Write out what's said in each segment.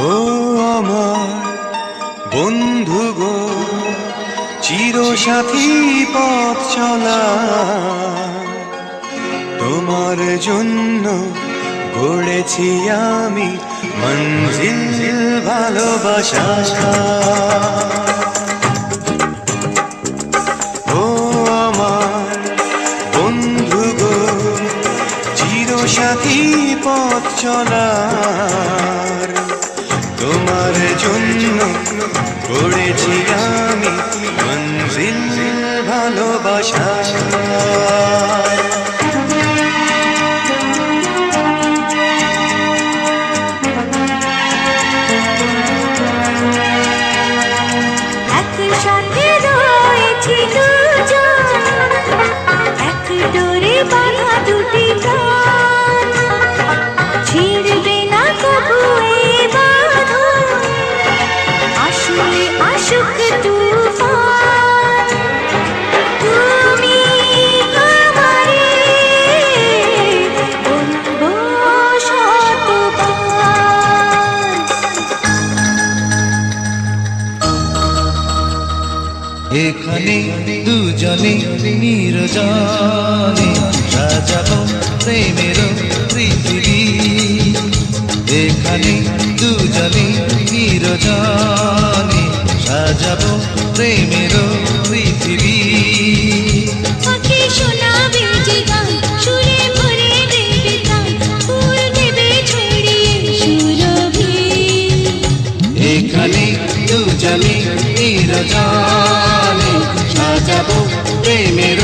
ও আমার বন্ধু গো, চিরসাথী পথ চলা। তোমার জন্য গড়েছি আমি মঞ্জিল ভালোবাসা। ও আমার বন্ধু গো, চিরসাথী পথ চলার তোমার জন্য গড়েছি এখানে দুজনে নিরজনে সাজাবো প্রেমের পৃথিবী যেখানে দুজনে নিরজনে সাজাবো প্রেমের প্রেমের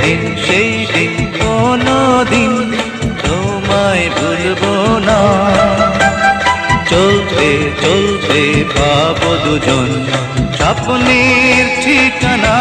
দিন সেই দিন কোনো দিন তোমায় না। চলতে চলতে পাবো দুজন স্বপ্নের ঠিকানা।